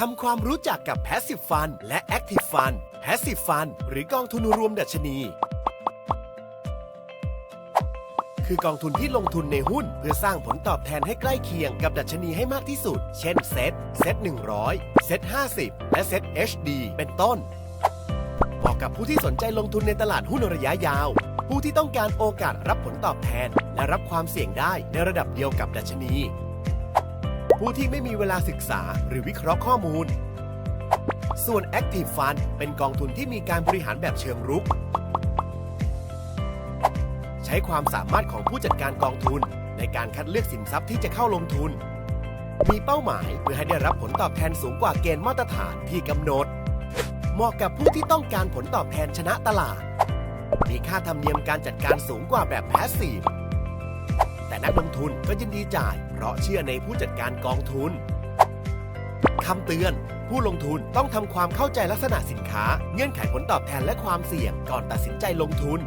ทำความรู้จักกับ Passive Fund และ Active Fund Passive Fund หรือกองทุนรวมดัชนี คือกองทุนที่ลงทุนในหุ้น เพื่อสร้างผลตอบแทนให้ใกล้เคียงกับดัชนีให้มากที่สุด เช่นเซ็ตเซ็ต100 เซ็ต50 และเซ็ต HD เป็นต้นเหมาะกับผู้ที่สนใจลงทุนในตลาดหุ้นระยะยาว ผู้ที่ต้องการโอกาสรับผลตอบแทน และรับความเสี่ยงได้ในระดับเดียวกับดัชนี ผู้ที่ไม่มีเวลาศึกษาหรือวิเคราะห์ข้อมูล ส่วน Active Fund เป็นกองทุนที่มีการบริหารแบบเชิงรุก ใช้ความสามารถของผู้จัดการกองทุน ในการคัดเลือกสินทรัพย์ที่จะเข้าลงทุน มีเป้าหมายเพื่อให้ได้รับผลตอบแทนสูงกว่าเกณฑ์มาตรฐานที่กำหนด เหมาะกับผู้ที่ต้องการผลตอบแทนชนะตลาด มีค่าธรรมเนียมการจัดการสูงกว่าแบบแพสซีฟ แต่นักลงทุนก็ยินดีจ่าย เพราะเชื่อในผู้จัดการกองทุนคำเตือน ผู้ลงทุนต้องทำความเข้าใจลักษณะสินค้า เงื่อนไขผลตอบแทนและความเสี่ยงก่อนตัดสินใจลงทุน